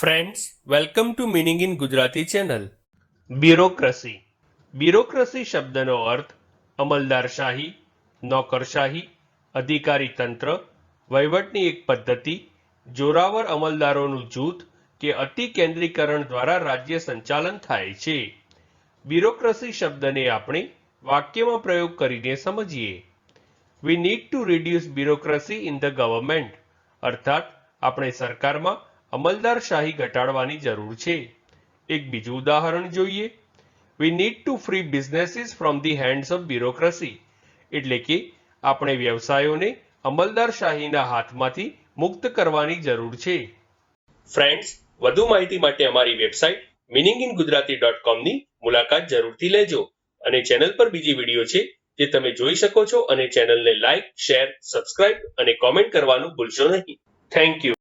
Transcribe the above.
Friends welcome to meaning in Gujarati channel bureaucracy bureaucracy શબ્દનો અર્થ અમલદારશાહી, નોકરશાહી અધિકારી તંત્ર વહીવટની એક પદ્ધતિ, જોરાવર અમલદારોનું જૂથ કે અતિ કેન્દ્રીકરણ દ્વારા રાજ્ય સંચાલન થાય છે. બ્યુરોક્રસી શબ્દને આપણે વાક્યમાં પ્રયોગ કરીને સમજીએ. We need to reduce bureaucracy in the government અર્થાત, આપણે સરકારમાં અમલદારશાહી ઘટાડવાની જરૂર છે. એક બીજું ઉદાહરણ જોઈએ. We need to free businesses from the hands of bureaucracy એટલે કે, આપણે વ્યવસાયોને અમલદારશાહીના હાથમાંથી મુક્ત કરવાની જરૂર છે. ફ્રેન્ડ્સ વધુ માહિતી માટે અમારી website meaning in Gujarati dot કોમની મુલાકાત જરૂરથી લેજો અને ચેનલ પર બીજી વીડિયો છે જે તમે જોઈ શકો છો અને ચેનલને લાઇક શેર સબસ્ક્રાઇબ અને કોમેન્ટ કરવાનું ભૂલશો નહીં. Thank you